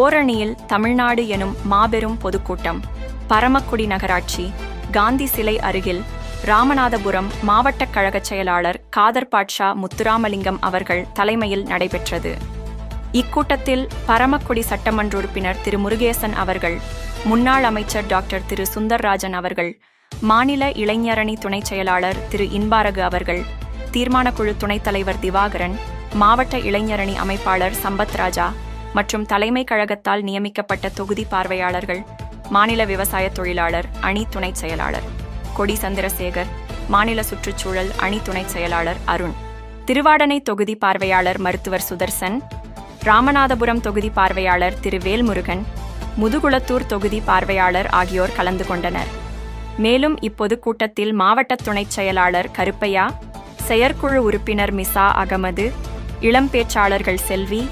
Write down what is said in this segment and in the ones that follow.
ஓரணியில் தமிழ்நாடு எனும் மாபெரும் பொதுக்கூட்டம். பரமக்குடி நகராட்சி காந்தி சிலை அருகில் ராமநாதபுரம் மாவட்ட கழகச் செயலாளர் காதர் பாட்ஷா முத்துராமலிங்கம் அவர்கள் தலைமையில் நடைபெற்றது. இக்கூட்டத்தில் பரமக்குடி சட்டமன்ற உறுப்பினர் திரு. முருகேசன் அவர்கள் முன்னாள் அமைச்சர் டாக்டர் திரு. சுந்தர்ராஜன் அவர்கள் மாநில இளைஞரணி துணைச் செயலாளர் திரு. இன்பாரகு அவர்கள் தீர்மானக்குழு துணைத் தலைவர் திவாகரன் மாவட்ட இளைஞரணி அமைப்பாளர் சம்பத் ராஜா மற்றும் தலைமை கழகத்தால் நியமிக்கப்பட்ட தொகுதி பார்வையாளர்கள் மாநில விவசாய தொழிலாளர் அணி துணைச் செயலாளர் கொடி சந்திரசேகர் மாநில சுற்றுச்சூழல் அணி துணைச் செயலாளர் அருண். திருவாடனை தொகுதி பார்வையாளர் மருத்துவர் சுதர்சன் ராமநாதபுரம் தொகுதி பார்வையாளர் திரு வேல்முருகன் முதுகுளத்தூர் தொகுதி பார்வையாளர் ஆகியோர் கலந்து கொண்டனர். மேலும் இப்பொதுக்கூட்டத்தில் மாவட்ட துணைச் செயலாளர் கருப்பையா செயற்குழு உறுப்பினர் மிசா அகமது இளம் பேச்சாளர்கள் செல்வி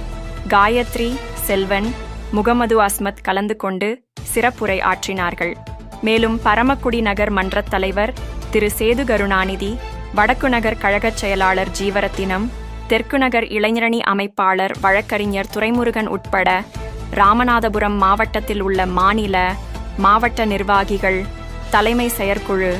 காயத்ரி செல்வன் முகமது அஸ்மத் கலந்து கொண்டு சிறப்புரை ஆற்றினார்கள். மேலும் பரமக்குடி நகர் மன்றத் தலைவர் திரு சேது கருணாநிதி வடக்கு நகர் கழகச் செயலாளர் ஜீவரத்தினம் தெற்கு நகர் இளைஞரணி அமைப்பாளர் வழக்கறிஞர் துரைமுருகன் உட்பட ராமநாதபுரம் மாவட்டத்தில் உள்ள மாநில மாவட்ட நிர்வாகிகள் தலைமை செயற்குழு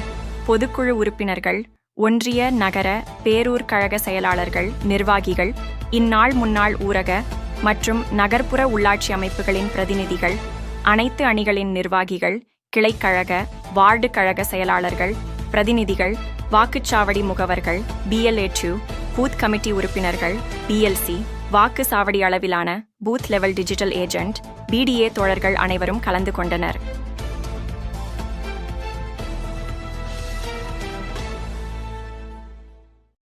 பொதுக்குழு உறுப்பினர்கள் ஒன்றிய நகர பேரூர் கழக செயலாளர்கள் நிர்வாகிகள் இந்நாள் முன்னாள் ஊரக மற்றும் நகர்ப்புற உள்ளாட்சி அமைப்புகளின் பிரதிநிதிகள் அனைத்து அணிகளின் நிர்வாகிகள் கிளைக்கழக வார்டு கழக செயலாளர்கள் பிரதிநிதிகள் வாக்குச்சாவடி முகவர்கள் பிஎல்ஏ பூத் கமிட்டி உறுப்பினர்கள் பிஎல்சி வாக்கு சாவடி அளவிலான booth level digital agent BDA தோழர்கள் அனைவரும் கலந்து கொண்டனர்.